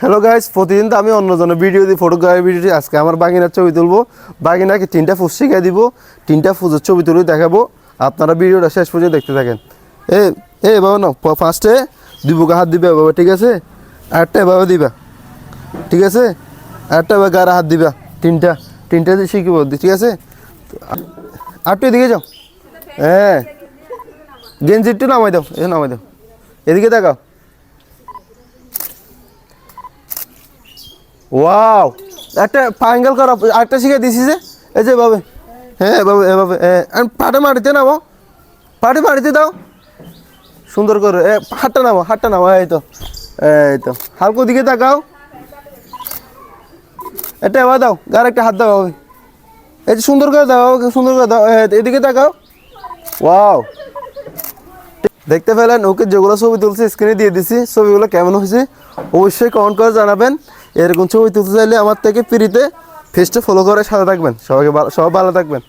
Hello guys প্রতিদিন তো আমি অন্যজনের ভিডিও দিই ফটোগ্রাফি ভিডিও দিই। আজকে আমার বাগিনার ছবি তুলবো। বাগিনাকে তিনটা ফুস শিখিয়ে দিব, তিনটা ফুজের ছবি তুলে দেখাবো। আপনারা ভিডিওটা শেষ পর্যন্ত দেখতে থাকেন। এ এ বাবা না ফার্স্টে দুই বুকে হাত দিবে বাবা ঠিক আছে? আরেকটা এভাবে দিবা। ঠিক আছে? আরেকটা এবার গাড়ে হাত দিবা। তিনটা তিনটা দিয়ে শিখিব, ঠিক আছে? আরেকটু এদিকে যাও। হ্যাঁ। গেঞ্জি নামাই দাও, এ নামাই দাও। এদিকে দেখাও ওয়াও একটা পাঙ্গেল করা, আরেকটা শিখে দিছি যে, এই যে বাবে হ্যাঁ বাবু এভাবে হ্যাঁ পাটে মাটিতে নামো। পাটে মাটিতে দাও। সুন্দর করে, এ, হাতটা নামো হাতটা নামো, এই তো এই তো। হালকো দিকে তাকাও। এটা এবার দাও, গার একটা হাত দাও এই যে সুন্দর করে দাও, সুন্দর করে দাও এদিকে তাকাও। ওয়াও দেখতে পেলেন, ওকে যেগুলো ছবি তুলছে স্ক্রিনে দিয়ে দিছি, ছবিগুলো কেমন হয়েছে, অবশ্যই কমেন্ট করে জানাবেন। এরকম ছবি তুলতে চাইলে আমার থেকে ফ্রিতে ফেসটা ফলো করে সাথে থাকবেন। সবাইকে সব ভালো থাকবেন।